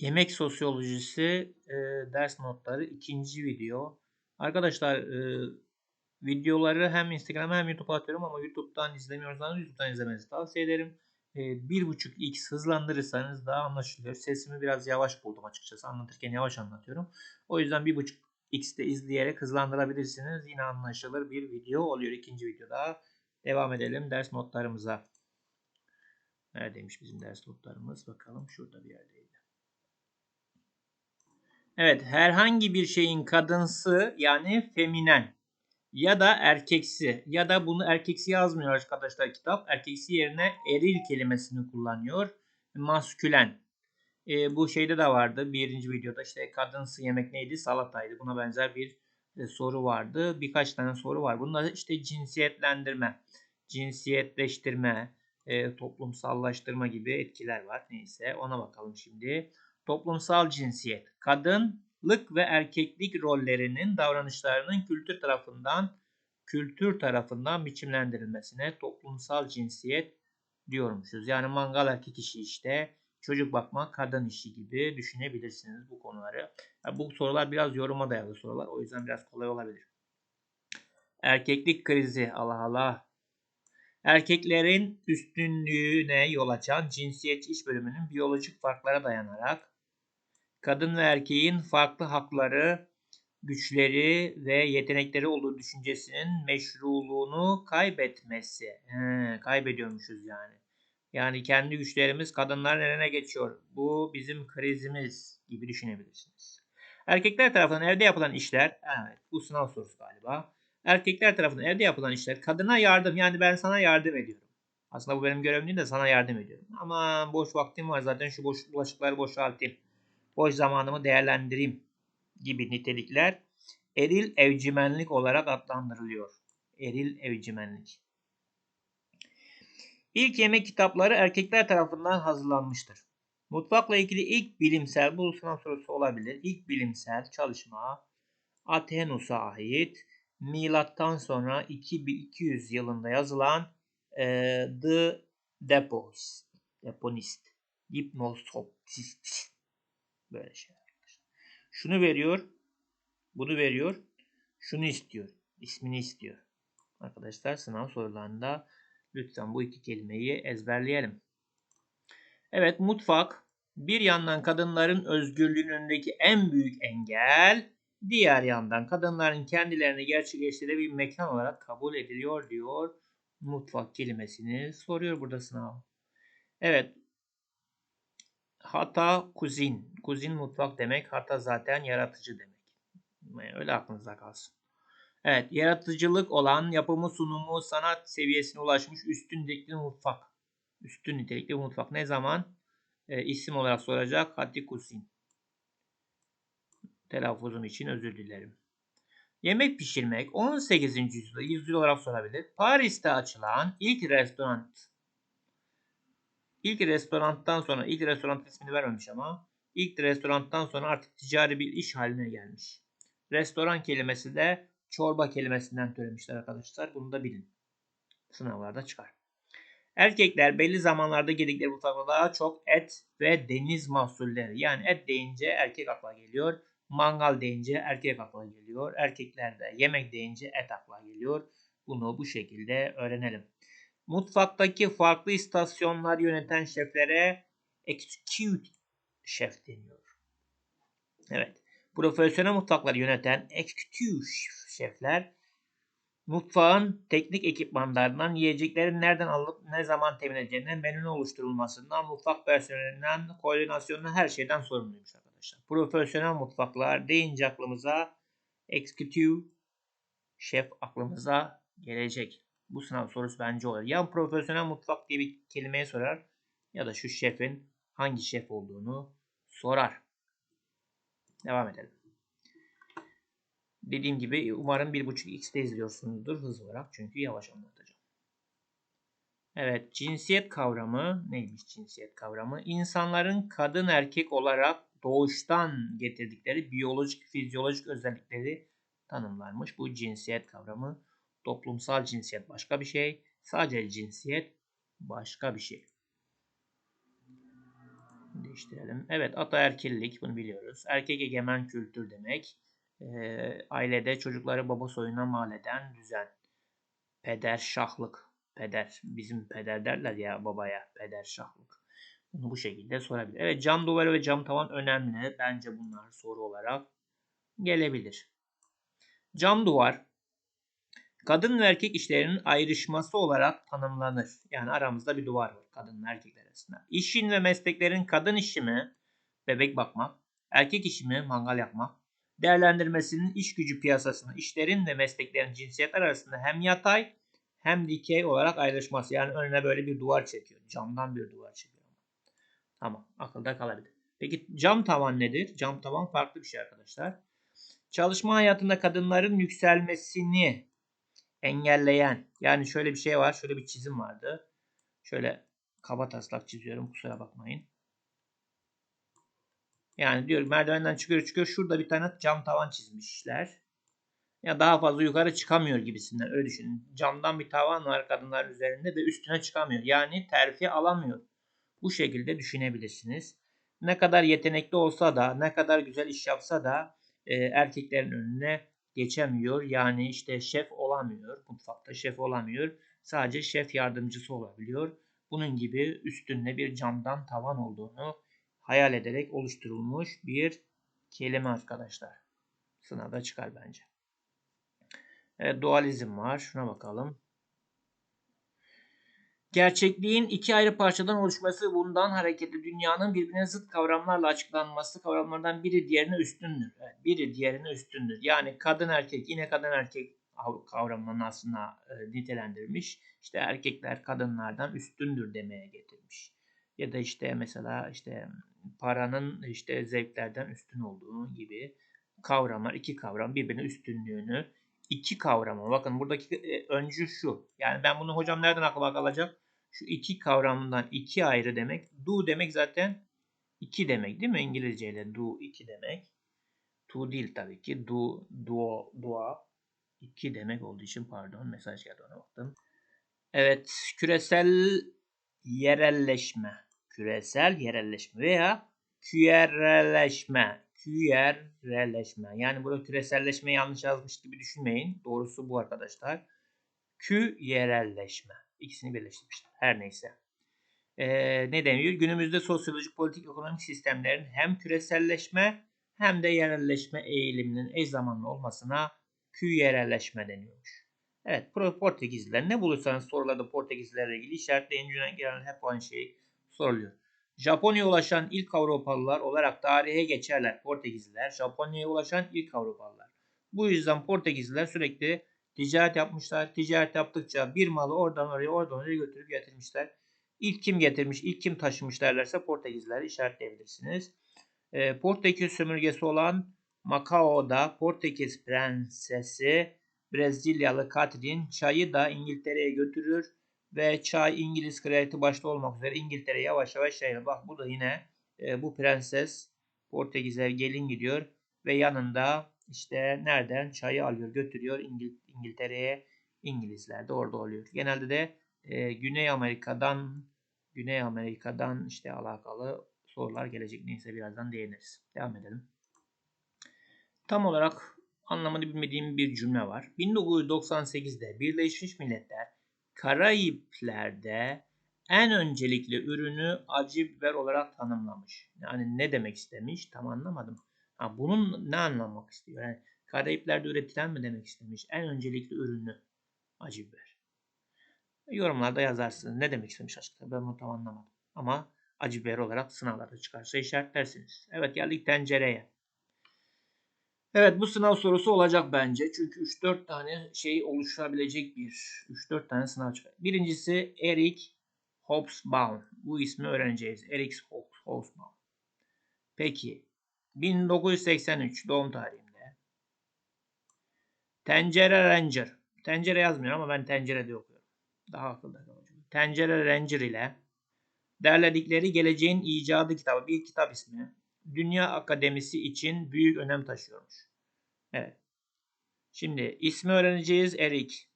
Yemek sosyolojisi e, ders notları ikinci video. Arkadaşlar e, videoları hem Instagram hem YouTube atıyorum ama YouTube'dan izlemiyorsanız YouTube'dan izlemenizi tavsiye ederim. E, 1.5x hızlandırırsanız daha anlaşılıyor. Sesimi biraz yavaş buldum açıkçası. Anlatırken yavaş anlatıyorum. O yüzden 1.5x'te izleyerek hızlandırabilirsiniz. Yine anlaşılır bir video oluyor. ikinci videoda. Devam edelim ders notlarımıza. Neredeymiş bizim ders notlarımız? Bakalım şurada bir yerdeydi. Evet, herhangi bir şeyin kadınsı yani feminen ya da erkeksi ya da bunu erkeksi yazmıyor arkadaşlar kitap. Erkeksi yerine eril kelimesini kullanıyor. Maskülen. E, bu şeyde de vardı. Birinci videoda işte kadınsı yemek neydi? Salataydı. Buna benzer bir e, soru vardı. Birkaç tane soru var. Bunlar işte cinsiyetlendirme, cinsiyetleştirme, e, toplumsallaştırma gibi etkiler var. Neyse ona bakalım şimdi toplumsal cinsiyet, kadınlık ve erkeklik rollerinin davranışlarının kültür tarafından kültür tarafından biçimlendirilmesine toplumsal cinsiyet diyormuşuz. Yani mangal erkek işi işte, çocuk bakmak kadın işi gibi düşünebilirsiniz bu konuları. Yani bu sorular biraz yoruma dayalı sorular. O yüzden biraz kolay olabilir. Erkeklik krizi Allah Allah erkeklerin üstünlüğüne yol açan cinsiyetçi iş bölümünün biyolojik farklara dayanarak kadın ve erkeğin farklı hakları, güçleri ve yetenekleri olduğu düşüncesinin meşruluğunu kaybetmesi. He, kaybediyormuşuz yani. Yani kendi güçlerimiz kadınların eline geçiyor. Bu bizim krizimiz gibi düşünebilirsiniz. Erkekler tarafından evde yapılan işler, evet bu sınav sorusu galiba. Erkekler tarafından evde yapılan işler kadına yardım yani ben sana yardım ediyorum. Aslında bu benim görevim değil de sana yardım ediyorum. Ama boş vaktim var zaten şu boş bulaşıkları boşaltayım boş zamanımı değerlendireyim gibi nitelikler eril evcimenlik olarak adlandırılıyor. Eril evcimenlik. İlk yemek kitapları erkekler tarafından hazırlanmıştır. Mutfakla ilgili ilk bilimsel, bu sınav sorusu olabilir. İlk bilimsel çalışma Athenus'a ait milattan sonra 2200 yılında yazılan e, The Deponist, Deponist, Hypnosopist Böyle şey Şunu veriyor. Bunu veriyor. Şunu istiyor. ismini istiyor. Arkadaşlar sınav sorularında lütfen bu iki kelimeyi ezberleyelim. Evet mutfak bir yandan kadınların özgürlüğünün önündeki en büyük engel, diğer yandan kadınların kendilerini gerçekleştirebildiği bir mekan olarak kabul ediliyor diyor. Mutfak kelimesini soruyor burada sınav. Evet Hata kuzin. Kuzin mutfak demek. Hata zaten yaratıcı demek. Öyle aklınızda kalsın. Evet, yaratıcılık olan yapımı, sunumu, sanat seviyesine ulaşmış üstün nitelikli mutfak. Üstün nitelikli mutfak. Ne zaman? E, isim olarak soracak. Hati Kusin. Telaffuzum için özür dilerim. Yemek pişirmek 18. yüzyılda yüzyıl olarak sorabilir. Paris'te açılan ilk restoran İlk restorandan sonra, ilk restoran ismini vermemiş ama ilk restorandan sonra artık ticari bir iş haline gelmiş. Restoran kelimesi de çorba kelimesinden türemişler arkadaşlar. Bunu da bilin. Sınavlarda çıkar. Erkekler belli zamanlarda yedikleri mutfakta daha çok et ve deniz mahsulleri. Yani et deyince erkek akla geliyor. Mangal deyince erkek akla geliyor. Erkeklerde yemek deyince et akla geliyor. Bunu bu şekilde öğrenelim. Mutfaktaki farklı istasyonlar yöneten şeflere execute şef deniyor. Evet. Profesyonel mutfakları yöneten executive şefler mutfağın teknik ekipmanlarından yiyeceklerin nereden alıp ne zaman temin edileceğinden menünün oluşturulmasından mutfak personelinden koordinasyonundan her şeyden sorumluymuş arkadaşlar. Profesyonel mutfaklar deyince aklımıza executive şef aklımıza gelecek. Bu sınav sorusu bence olur. Ya profesyonel mutfak diye bir kelimeyi sorar ya da şu şefin hangi şef olduğunu sorar. Devam edelim. Dediğim gibi umarım 1.5x'te izliyorsunuzdur hız olarak çünkü yavaş anlatacağım. Evet cinsiyet kavramı neymiş cinsiyet kavramı? İnsanların kadın erkek olarak doğuştan getirdikleri biyolojik fizyolojik özellikleri tanımlarmış. Bu cinsiyet kavramı Toplumsal cinsiyet başka bir şey. Sadece cinsiyet başka bir şey. Değiştirelim. Evet ataerkillik bunu biliyoruz. Erkek egemen kültür demek. Ee, ailede çocukları baba soyuna mal eden düzen. Peder şahlık. Peder. Bizim peder derler ya babaya. Peder şahlık. Bunu bu şekilde sorabilir. Evet cam duvarı ve cam tavan önemli. Bence bunlar soru olarak gelebilir. Cam duvar kadın ve erkek işlerinin ayrışması olarak tanımlanır. Yani aramızda bir duvar var kadın ve erkekler arasında. İşin ve mesleklerin kadın işi mi? Bebek bakmak. Erkek işi mi? Mangal yapmak. Değerlendirmesinin iş gücü piyasasını, işlerin ve mesleklerin cinsiyetler arasında hem yatay hem dikey olarak ayrışması. Yani önüne böyle bir duvar çekiyor. Camdan bir duvar çekiyor. Tamam akılda kalabilir. Peki cam tavan nedir? Cam tavan farklı bir şey arkadaşlar. Çalışma hayatında kadınların yükselmesini engelleyen yani şöyle bir şey var. Şöyle bir çizim vardı. Şöyle kaba taslak çiziyorum. Kusura bakmayın. Yani diyor merdivenden çıkıyor çıkıyor. Şurada bir tane cam tavan çizmişler. Ya daha fazla yukarı çıkamıyor gibisinden öyle düşünün. Camdan bir tavan var kadınların üzerinde ve üstüne çıkamıyor. Yani terfi alamıyor. Bu şekilde düşünebilirsiniz. Ne kadar yetenekli olsa da, ne kadar güzel iş yapsa da e, erkeklerin önüne geçemiyor. Yani işte şef olamıyor, mutfakta şef olamıyor. Sadece şef yardımcısı olabiliyor. Bunun gibi üstünde bir camdan tavan olduğunu hayal ederek oluşturulmuş bir kelime arkadaşlar. Sınavda çıkar bence. Evet dualizm var. Şuna bakalım. Gerçekliğin iki ayrı parçadan oluşması bundan hareketle dünyanın birbirine zıt kavramlarla açıklanması kavramlardan biri diğerine üstündür. Evet, biri diğerine üstündür. Yani kadın erkek yine kadın erkek kavramının aslında e, nitelendirmiş. İşte erkekler kadınlardan üstündür demeye getirmiş. Ya da işte mesela işte paranın işte zevklerden üstün olduğu gibi kavramlar, iki kavram birbirine üstünlüğünü iki kavrama. Bakın buradaki e, öncü şu. Yani ben bunu hocam nereden aklıma kalacak? Şu iki kavramından iki ayrı demek. Do demek zaten iki demek değil mi? İngilizceyle do iki demek. To değil tabii ki. Do, duo, dua iki demek olduğu için pardon mesaj geldi ona baktım. Evet küresel yerelleşme. Küresel yerelleşme veya küyerleşme küyerleşme. Yani burada küreselleşme yanlış yazmış gibi düşünmeyin. Doğrusu bu arkadaşlar. Küyerelleşme. İkisini birleştirmişler. Her neyse. Ee, ne deniyor? Günümüzde sosyolojik, politik, ekonomik sistemlerin hem küreselleşme hem de yerelleşme eğiliminin eş zamanlı olmasına küyerelleşme deniyormuş. Evet, Portekizliler ne bulursanız sorularda Portekizlilerle ilgili işaretleyin. Genelde hep aynı şey soruluyor. Japonya'ya ulaşan ilk Avrupalılar olarak tarihe geçerler Portekizliler. Japonya'ya ulaşan ilk Avrupalılar. Bu yüzden Portekizliler sürekli ticaret yapmışlar. Ticaret yaptıkça bir malı oradan oraya oradan oraya götürüp getirmişler. İlk kim getirmiş, ilk kim taşımış derlerse Portekizlileri işaretleyebilirsiniz. E, Portekiz sömürgesi olan Macao'da Portekiz prensesi Brezilyalı Catherine çayı da İngiltere'ye götürür ve çay İngiliz kraliyeti başta olmak üzere İngiltere yavaş yavaş yayılır. Bak bu da yine e, bu prenses Portekiz'e gelin gidiyor ve yanında işte nereden çayı alıyor götürüyor İngil İngiltere'ye İngilizler de orada oluyor. Genelde de e, Güney Amerika'dan Güney Amerika'dan işte alakalı sorular gelecek. Neyse birazdan değiniriz. Devam edelim. Tam olarak anlamını bilmediğim bir cümle var. 1998'de Birleşmiş Milletler Karayipler'de en öncelikli ürünü acı biber olarak tanımlamış. Yani ne demek istemiş tam anlamadım. Ha, bunun ne anlamak istiyor? Yani Karayipler'de üretilen mi demek istemiş? En öncelikli ürünü acı biber. Yorumlarda yazarsınız. Ne demek istemiş açıkçası ben bunu tam anlamadım. Ama acı biber olarak sınavlarda çıkarsa işaretlersiniz. Evet geldik tencereye. Evet bu sınav sorusu olacak bence. Çünkü 3-4 tane şey oluşabilecek bir 3-4 tane sınav çıkar. Birincisi Eric Hobsbawm. Bu ismi öğreneceğiz. Eric Hobsbawm. Peki 1983 doğum tarihinde Tencere Ranger. Tencere yazmıyor ama ben tencere diye okuyorum. Daha akılda kalacak. Tencere Ranger ile derledikleri Geleceğin icadı kitabı. Bir kitap ismi. Dünya Akademisi için büyük önem taşıyormuş. Evet. Şimdi ismi öğreneceğiz Erik.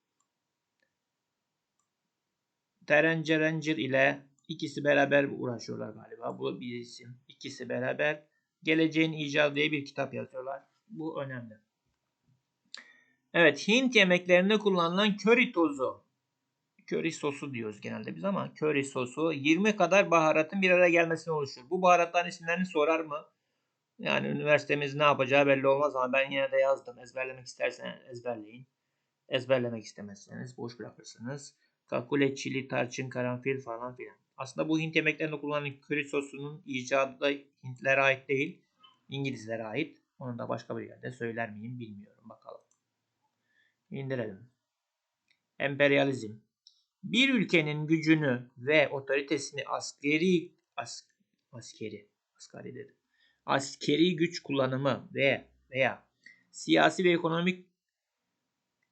Terencerencir ile İkisi beraber uğraşıyorlar galiba. Bu bir isim. İkisi beraber Geleceğin İcadı diye bir kitap yazıyorlar. Bu önemli. Evet Hint yemeklerinde kullanılan köri tozu. Köri sosu diyoruz genelde biz ama köri sosu 20 kadar baharatın bir araya gelmesine oluşur. Bu baharatların isimlerini sorar mı? Yani üniversitemiz ne yapacağı belli olmaz ama ben yine de yazdım. Ezberlemek isterseniz ezberleyin. Ezberlemek istemezseniz boş bırakırsınız. Kakule, çili, tarçın, karanfil falan filan. Aslında bu Hint yemeklerinde kullanılan köri sosunun icadı da Hintlere ait değil. İngilizlere ait. Onu da başka bir yerde söyler miyim bilmiyorum. Bakalım. İndirelim. Emperyalizm. Bir ülkenin gücünü ve otoritesini askeri as, askeri asgari dedim. Askeri güç kullanımı ve veya siyasi ve ekonomik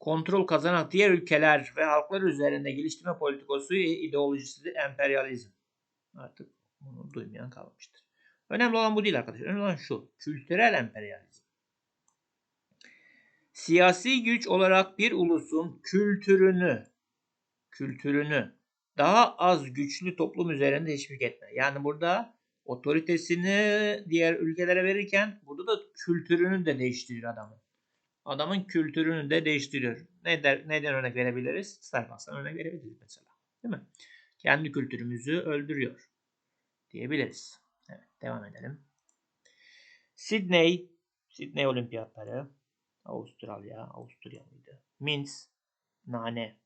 kontrol kazanan diğer ülkeler ve halklar üzerinde geliştirme politikası ideolojisi de emperyalizm. Artık bunu duymayan kalmıştır. Önemli olan bu değil arkadaşlar. Önemli olan şu. Kültürel emperyalizm. Siyasi güç olarak bir ulusun kültürünü kültürünü daha az güçlü toplum üzerinde teşvik etme. Yani burada otoritesini diğer ülkelere verirken burada da kültürünü de değiştiriyor adamın. Adamın kültürünü de değiştiriyor. Ne der, neden örnek verebiliriz? Starbucks'tan örnek verebiliriz mesela. Değil mi? Kendi kültürümüzü öldürüyor diyebiliriz. Evet, devam edelim. Sydney, Sydney Olimpiyatları, Avustralya, Avusturya mıydı? Minsk, nane.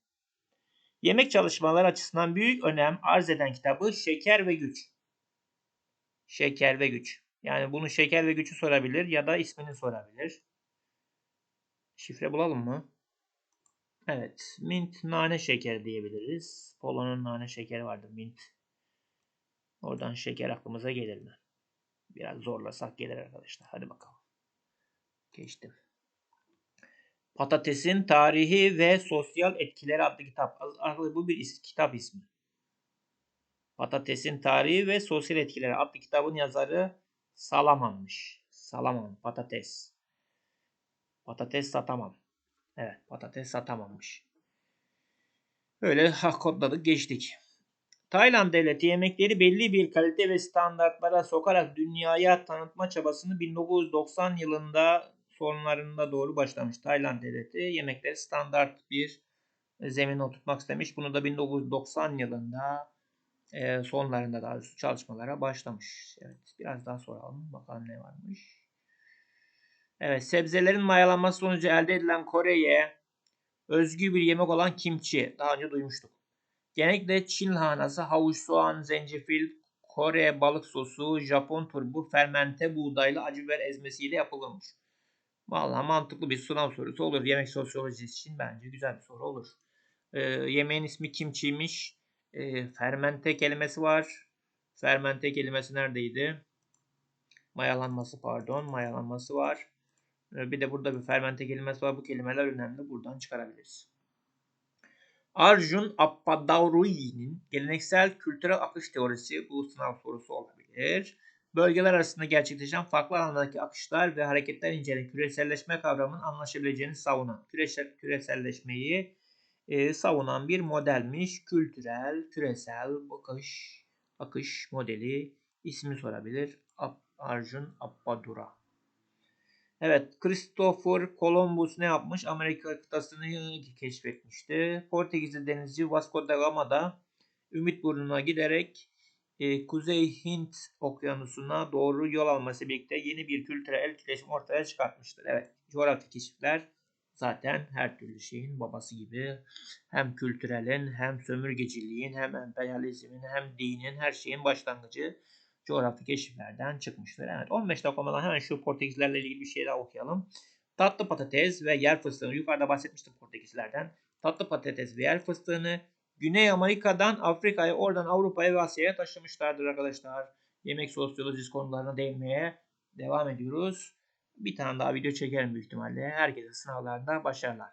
Yemek çalışmaları açısından büyük önem arz eden kitabı Şeker ve Güç. Şeker ve Güç. Yani bunu Şeker ve Güç'ü sorabilir ya da ismini sorabilir. Şifre bulalım mı? Evet. Mint nane şekeri diyebiliriz. Polo'nun nane şekeri vardı. Mint. Oradan şeker aklımıza gelir mi? Biraz zorlasak gelir arkadaşlar. Hadi bakalım. Geçtim. Patatesin Tarihi ve Sosyal Etkileri adlı kitap. Bu bir is kitap ismi. Patatesin Tarihi ve Sosyal Etkileri adlı kitabın yazarı Salaman'mış. Salaman, patates. Patates satamam. Evet, patates satamamış. Böyle kodladık geçtik. Tayland devleti yemekleri belli bir kalite ve standartlara sokarak dünyaya tanıtma çabasını 1990 yılında sonlarında doğru başlamış. Tayland devleti yemekleri standart bir zemin oturtmak istemiş. Bunu da 1990 yılında e, sonlarında daha doğrusu çalışmalara başlamış. Evet biraz daha soralım bakalım ne varmış. Evet sebzelerin mayalanması sonucu elde edilen Kore'ye özgü bir yemek olan kimchi. Daha önce duymuştuk. Genellikle Çin lahanası, havuç, soğan, zencefil, Kore balık sosu, Japon turbu, fermente buğdaylı acı biber ezmesiyle yapılmış. Vallahi mantıklı bir sınav sorusu olur. Yemek sosyolojisi için bence güzel bir soru olur. Ee, yemeğin ismi kimçiymiş. Ee, fermente kelimesi var. Fermente kelimesi neredeydi? Mayalanması pardon. Mayalanması var. Ee, bir de burada bir fermente kelimesi var. Bu kelimeler önemli. Buradan çıkarabiliriz. Arjun Appadauroi'nin geleneksel kültürel akış teorisi bu sınav sorusu olabilir bölgeler arasında gerçekleşen farklı alanlardaki akışlar ve hareketler inceleyen küreselleşme kavramının anlaşabileceğini savunan, küresel, küreselleşmeyi e, savunan bir modelmiş. Kültürel, küresel akış, akış modeli ismi sorabilir. Arjun Appadura. Evet, Christopher Columbus ne yapmış? Amerika kıtasını keşfetmişti. Portekizli denizci Vasco da Gama da Ümit Burnu'na giderek e, Kuzey Hint okyanusuna doğru yol alması birlikte yeni bir kültürel etkileşim ortaya çıkartmıştır. Evet, coğrafi keşifler zaten her türlü şeyin babası gibi hem kültürelin hem sömürgeciliğin hem emperyalizmin hem dinin her şeyin başlangıcı coğrafi keşiflerden çıkmıştır. Evet 15 dakika hemen şu Portekizlerle ilgili bir şey daha okuyalım. Tatlı patates ve yer fıstığını yukarıda bahsetmiştim Portekizlerden. Tatlı patates ve yer fıstığını Güney Amerika'dan Afrika'ya, oradan Avrupa'ya ve Asya'ya taşımışlardır arkadaşlar. Yemek sosyolojisi konularına değinmeye devam ediyoruz. Bir tane daha video çekerim büyük ihtimalle. Herkese sınavlarında başarılar.